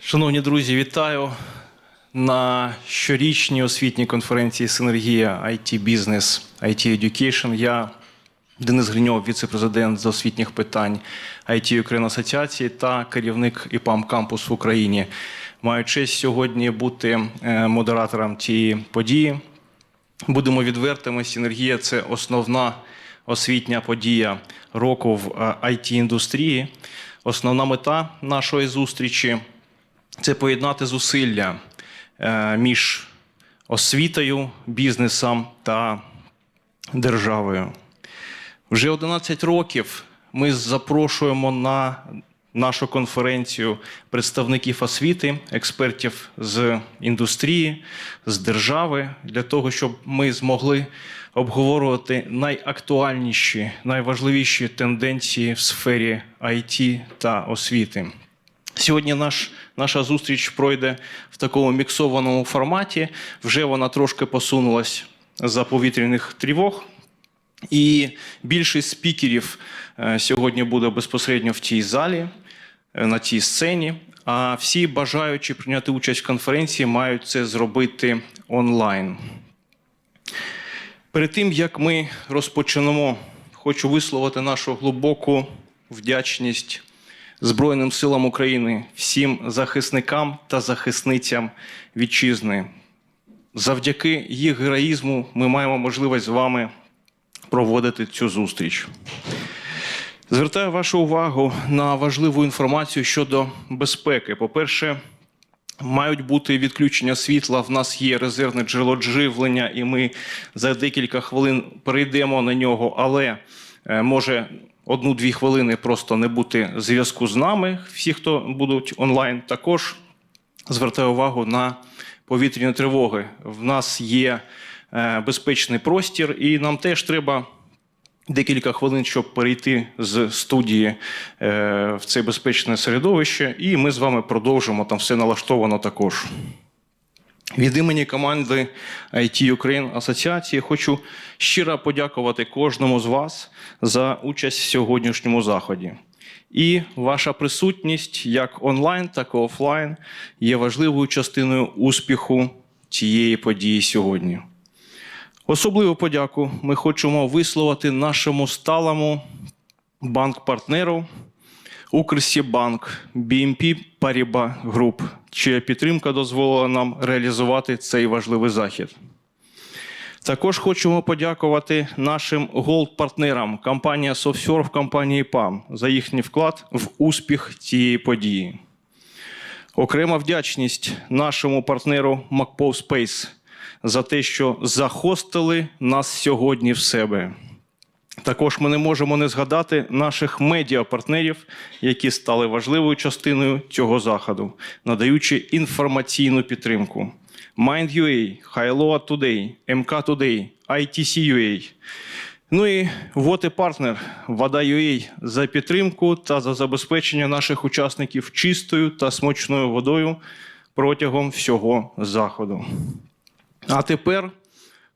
Шановні друзі, вітаю на щорічній освітній конференції Синергія IT Business, IT Education. Я Денис Гриньов, віце-президент з освітніх питань IT Україна Асоціації та керівник ІПАМ Кампус в Україні. Маю честь сьогодні бути е, модератором цієї події. Будемо відвертими. Синергія це основна освітня подія року в it індустрії Основна мета нашої зустрічі це поєднати зусилля е, між освітою, бізнесом та державою. Вже 11 років ми запрошуємо на нашу конференцію представників освіти, експертів з індустрії, з держави, для того, щоб ми змогли обговорювати найактуальніші, найважливіші тенденції в сфері IT та освіти. Сьогодні наш, наша зустріч пройде в такому міксованому форматі. Вже вона трошки посунулась за повітряних тривог. І більшість спікерів е, сьогодні буде безпосередньо в цій залі, е, на цій сцені. А всі бажаючі прийняти участь в конференції мають це зробити онлайн. Перед тим як ми розпочнемо, хочу висловити нашу глибоку вдячність Збройним силам України, всім захисникам та захисницям вітчизни. Завдяки їх героїзму ми маємо можливість з вами проводити цю зустріч. Звертаю вашу увагу на важливу інформацію щодо безпеки. По-перше, мають бути відключення світла. В нас є резервне джерело живлення, і ми за декілька хвилин перейдемо на нього, але е, може одну-дві хвилини просто не бути зв'язку з нами. Всі, хто будуть онлайн, також звертаю увагу на повітряні тривоги. В нас є е, безпечний простір, і нам теж треба. Декілька хвилин, щоб перейти з студії е, в це безпечне середовище, і ми з вами продовжимо там все налаштовано також. Від імені команди IT Ukraine Асоціації хочу щиро подякувати кожному з вас за участь в сьогоднішньому заході. І ваша присутність як онлайн, так і офлайн є важливою частиною успіху цієї події сьогодні. Особливу подяку ми хочемо висловити нашому сталому банк-партнеру Укрсібанк BNP Paribas Group, чия підтримка дозволила нам реалізувати цей важливий захід. Також хочемо подякувати нашим голд-партнерам компанія SoftServe, компанії PAM за їхній вклад в успіх цієї події. Окрема вдячність нашому партнеру MacPo Space за те, що захостили нас сьогодні в себе. Також ми не можемо не згадати наших медіапартнерів, які стали важливою частиною цього заходу, надаючи інформаційну підтримку. Mind.ua, Hailoa Today, MK Today, ITC.ua. Ну і вот і партнер Вода.ua за підтримку та за забезпечення наших учасників чистою та смачною водою протягом всього заходу. А тепер,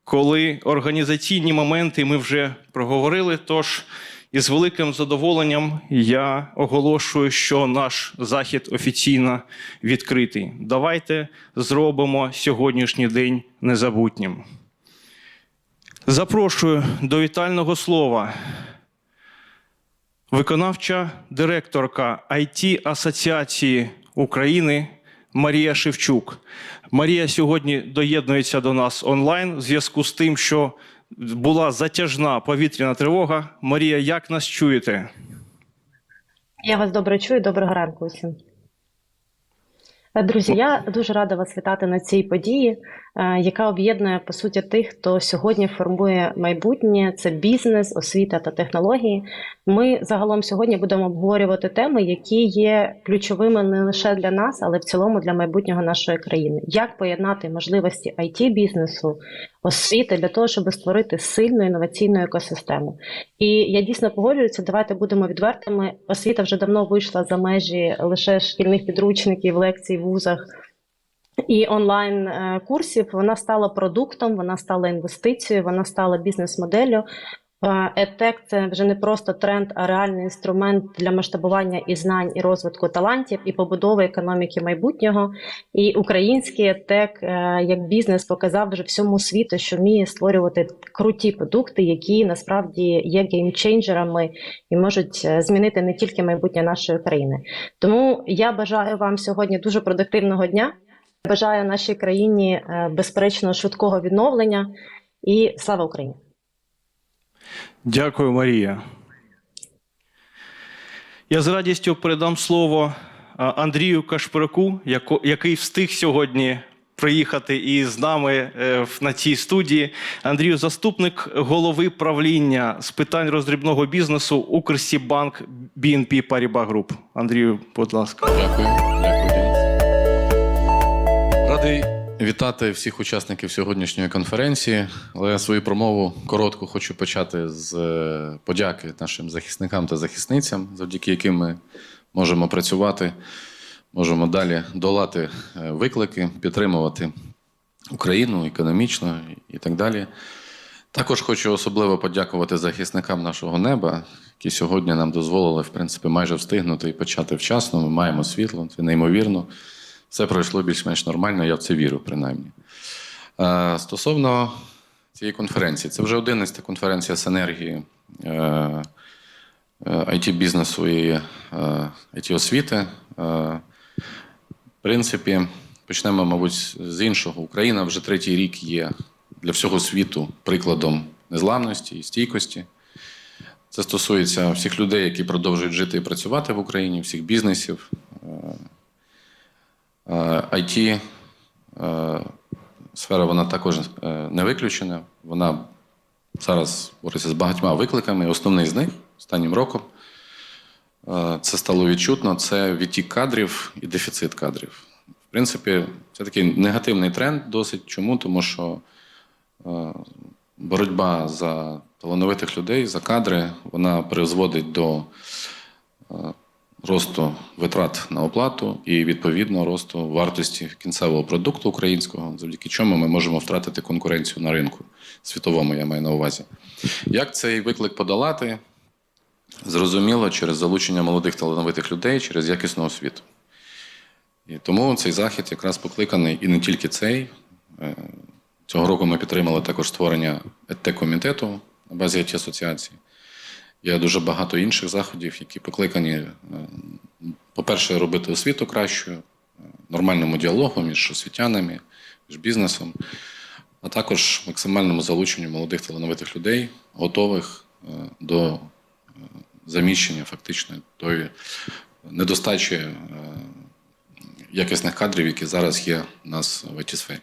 коли організаційні моменти ми вже проговорили, тож із великим задоволенням я оголошую, що наш захід офіційно відкритий. Давайте зробимо сьогоднішній день незабутнім. Запрошую до вітального слова. Виконавча директорка IT Асоціації України Марія Шевчук. Марія сьогодні доєднується до нас онлайн в зв'язку з тим, що була затяжна повітряна тривога. Марія, як нас чуєте? Я вас добре чую. Доброго ранку усім. Е, Друзі, я дуже рада вас вітати на цій події, яка об'єднує по суті тих, хто сьогодні формує майбутнє. Це бізнес, освіта та технології. Ми загалом сьогодні будемо обговорювати теми, які є ключовими не лише для нас, але в цілому для майбутнього нашої країни. Як поєднати можливості it бізнесу, освіти для того, щоб створити сильну інноваційну екосистему. І я дійсно погоджуюся. Давайте будемо відвертими. Освіта вже давно вийшла за межі лише шкільних підручників, лекцій вузах. І онлайн е, курсів вона стала продуктом, вона стала інвестицією, вона стала бізнес-моделлю. Е, EdTech – це вже не просто тренд, а реальний інструмент для масштабування і знань, і розвитку талантів, і побудови економіки майбутнього. І український EdTech е, як бізнес показав вже всьому світу, що вміє створювати круті продукти, які насправді є геймчейнджерами і можуть змінити не тільки майбутнє нашої країни. Тому я бажаю вам сьогодні дуже продуктивного дня. Бажаю нашій країні е, безперечно швидкого відновлення і слава Україні! Дякую, Марія. Я з радістю передам слово Андрію Кашпираку, який встиг сьогодні приїхати і з нами е, на цій студії. Андрію, заступник голови правління з питань роздрібного бізнесу Укрсібанк BNP Paribas Group. Андрію, будь ласка. Радий вітати всіх учасників сьогоднішньої конференції. Але я свою промову коротку хочу почати з е, подяки нашим захисникам та захисницям, завдяки яким ми можемо працювати, можемо далі долати е, виклики, підтримувати Україну економічно і так далі. Також хочу особливо подякувати захисникам нашого неба, які сьогодні нам дозволили, в принципі, майже встигнути і почати вчасно. Ми маємо світло, це неймовірно. Все пройшло більш-менш нормально, я в це вірю, принаймні. Е, Стосовно цієї конференції, це вже 11 конференція синергії е, it бізнесу і it освіти. Е, В принципі, почнемо, мабуть, з іншого. Україна вже третій рік є для всього світу прикладом незламності і стійкості. Це стосується всіх людей, які продовжують жити і працювати в Україні, всіх бізнесів. Е, IT е, сфера вона також е, не виключена. Вона зараз бореться з багатьма викликами. Основний з них останнім роком е, це стало відчутно. Це відтік кадрів і дефіцит кадрів. В принципі, це такий негативний тренд досить. Чому? Тому що е, боротьба за талановитих людей, за кадри, вона призводить до е, росту витрат на оплату і відповідно росту вартості кінцевого продукту українського, завдяки чому ми можемо втратити конкуренцію на ринку світовому, я маю на увазі. Як цей виклик подолати? Зрозуміло, через залучення молодих талановитих людей, через якісну освіту. І тому цей захід якраз покликаний і не тільки цей. Е, Цього року ми підтримали також створення ЕТ-комітету на базі it асоціації. Є дуже багато інших заходів, які покликані, е, по-перше, робити освіту кращою, е, нормальному діалогу між освітянами, між бізнесом, а також максимальному залученню молодих талановитих людей, готових е, до заміщення фактично тої недостачі якісних кадрів, які зараз є у нас в it сфері.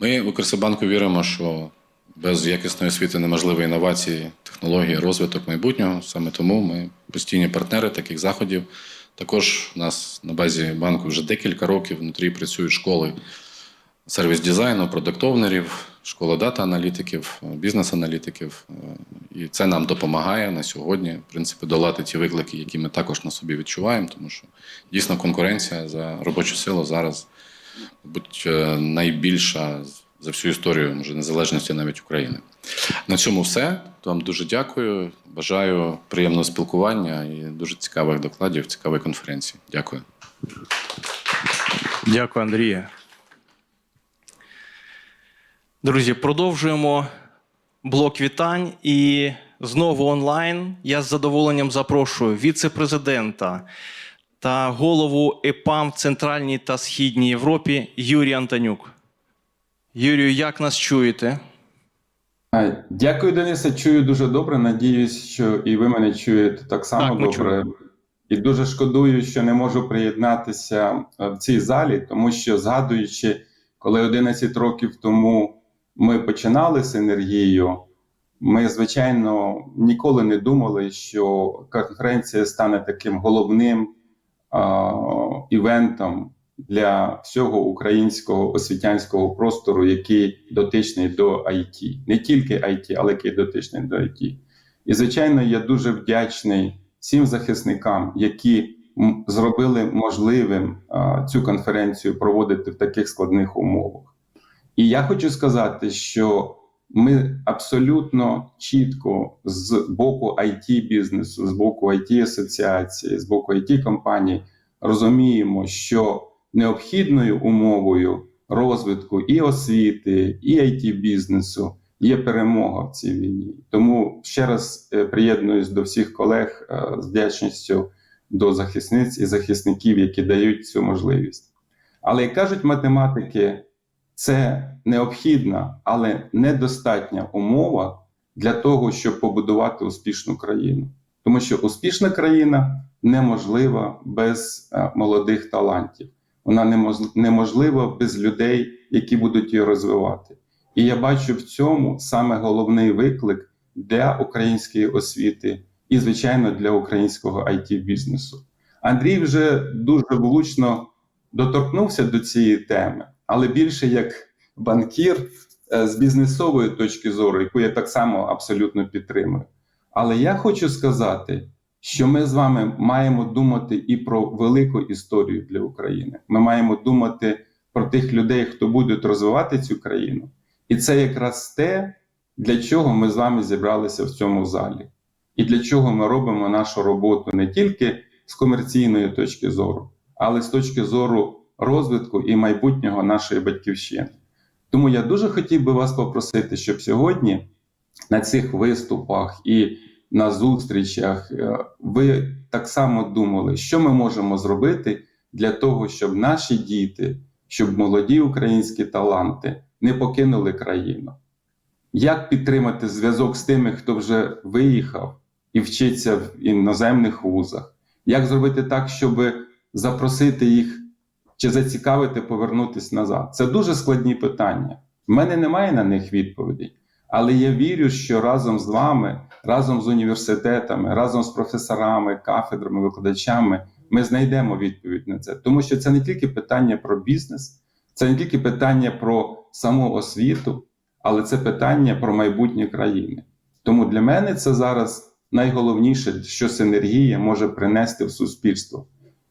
Ми в Укрсибанку віримо, що без якісної освіти неможливі інновації, технології, розвиток майбутнього. Саме тому ми постійні партнери таких заходів. Також у нас на базі банку вже декілька років внутрі працюють школи сервіс-дизайну, продуктовнерів, школа дата-аналітиків, бізнес-аналітиків. І це нам допомагає на сьогодні, в принципі, долати ті виклики, які ми також на собі відчуваємо, тому що дійсно конкуренція за робочу силу зараз, мабуть, е, найбільша за всю історію може, незалежності навіть України. На цьому все. Вам дуже дякую. Бажаю приємного спілкування і дуже цікавих докладів, цікавої конференції. Дякую. Дякую, Андрія. Друзі, продовжуємо блок вітань і знову онлайн. Я з задоволенням запрошую віце-президента та голову ЕПАМ в Центральній та Східній Європі Юрій Антонюк. Юрію, як нас чуєте? Дякую, Денисе. Чую дуже добре. Надіюсь, що і ви мене чуєте так само Так, добре. чуємо. І дуже шкодую, що не можу приєднатися е, в цій залі, тому що згадуючи, коли 11 років тому ми починали синергію, ми, звичайно, ніколи не думали, що конференція стане таким головним а, івентом для всього українського освітянського простору, який дотичний до IT. Не тільки IT, але який дотичний до IT. І, звичайно, я дуже вдячний всім захисникам, які зробили можливим цю конференцію проводити в таких складних умовах. І я хочу сказати, що ми абсолютно чітко з боку it бізнесу, з боку it асоціації, з боку it компаній розуміємо, що необхідною умовою розвитку і освіти, і it бізнесу є перемога в цій війні. Тому ще раз е, приєднуюсь до всіх колег е, з вдячністю до захисниць і захисників, які дають цю можливість. Але як кажуть математики, це необхідна, але недостатня умова для того, щоб побудувати успішну країну. Тому що успішна країна неможлива без е, молодих талантів. Вона неможлива без людей, які будуть її розвивати. І я бачу в цьому саме головний виклик для української освіти і, звичайно, для українського it бізнесу. Андрій вже дуже влучно доторкнувся до цієї теми, але більше як банкір е, з бізнесової точки зору, яку я так само абсолютно підтримую. Але я хочу сказати, що ми з вами маємо думати і про велику історію для України. Ми маємо думати про тих людей, хто будуть розвивати цю країну. І це якраз те, для чого ми з вами зібралися в цьому залі, і для чого ми робимо нашу роботу не тільки з комерційної точки зору, але з точки зору розвитку і майбутнього нашої батьківщини. Тому я дуже хотів би вас попросити, щоб сьогодні на цих виступах і на зустрічах е, ви так само думали, що ми можемо зробити для того, щоб наші діти, щоб молоді українські таланти не покинули країну. Як підтримати зв'язок з тими, хто вже виїхав і вчиться в іноземних вузах? Як зробити так, щоб запросити їх чи зацікавити повернутися назад? Це дуже складні питання. В мене немає на них відповідей. Але я вірю, що разом з вами, разом з університетами, разом з професорами, кафедрами, викладачами ми знайдемо відповідь на це. Тому що це не тільки питання про бізнес, це не тільки питання про саму освіту, але це питання про майбутнє країни. Тому для мене це зараз найголовніше, що синергія може принести в суспільство.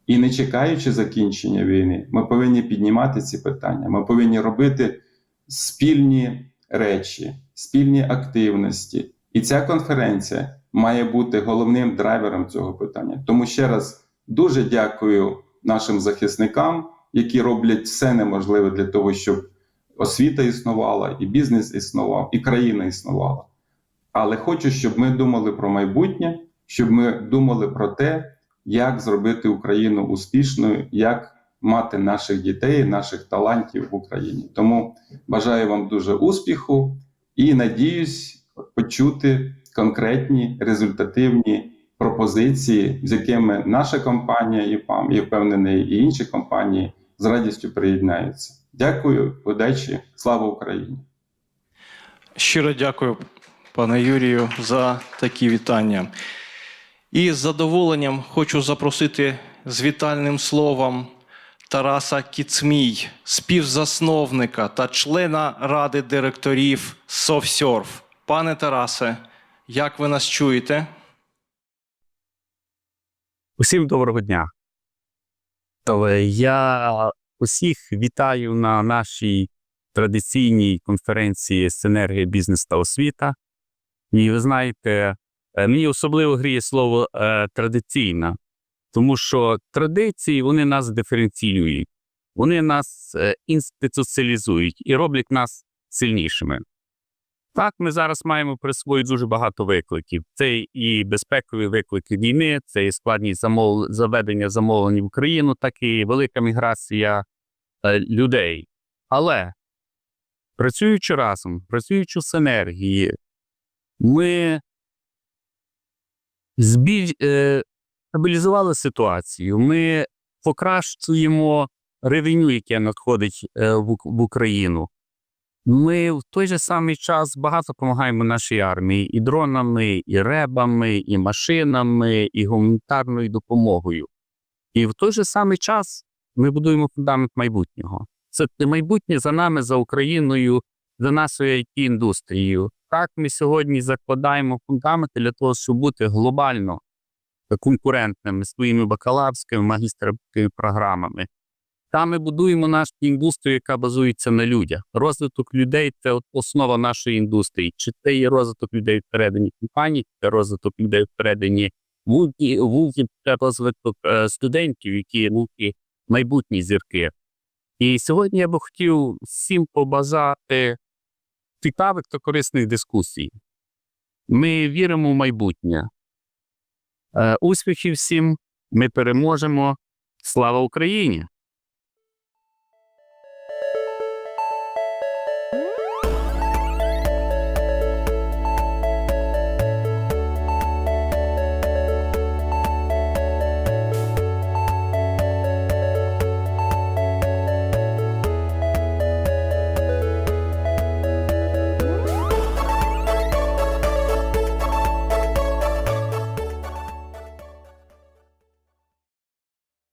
І не чекаючи закінчення війни, ми повинні піднімати ці питання. Ми повинні робити спільні речі, спільні активності. І ця конференція має бути головним драйвером цього питання. Тому ще раз дуже дякую нашим захисникам, які роблять все неможливе для того, щоб освіта існувала, і бізнес існував, і країна існувала. Але хочу, щоб ми думали про майбутнє, щоб ми думали про те, як зробити Україну успішною, як мати наших дітей, наших талантів в Україні. Тому бажаю вам дуже успіху і надіюсь почути конкретні результативні пропозиції, з якими наша компанія ІПАМ, я впевнений, і інші компанії з радістю приєднаються. Дякую, удачі, слава Україні! Щиро дякую, пане Юрію, за такі вітання. І з задоволенням хочу запросити з вітальним словом Тараса Кіцмій, співзасновника та члена ради директорів SoftSurf. Пане Тарасе, як ви нас чуєте? Усім доброго дня. Е, Я усіх вітаю на нашій традиційній конференції Синергія бізнес та освіта. І ви знаєте, е, мені особливо гріє слово е, традиційна, тому що традиції вони нас диференціюють, вони нас е, інституціалізують і роблять нас сильнішими. Так, ми зараз маємо при собі дуже багато викликів. Це і безпекові виклики війни, це і складність замов... заведення замовлень в Україну, так і велика міграція е, людей. Але працюючи разом, працюючи в синергії, ми збіль... стабілізували ситуацію. Ми покращуємо ревеню, яке надходить е, в, Україну. Ми в той же самий час багато допомагаємо нашій армії і дронами, і ребами, і машинами, і гуманітарною допомогою. І в той же самий час ми будуємо фундамент майбутнього. Це майбутнє за нами, за Україною, за нашою it індустрією. Так, ми сьогодні закладаємо фундаменти для того, щоб бути глобально конкурентними своїми бакалаврськими магістерськими програмами. Там ми будуємо нашу індустрію, яка базується на людях. Розвиток людей це основа нашої індустрії. Чи це є розвиток людей всередині компаній, це розвиток людей всередині вузів, вузів це розвиток е, студентів, які ну, майбутні зірки. І сьогодні я би хотів всім побажати цікавих та корисних дискусій. Ми віримо в майбутнє. Е, Успіхів всім! Ми переможемо! Слава Україні!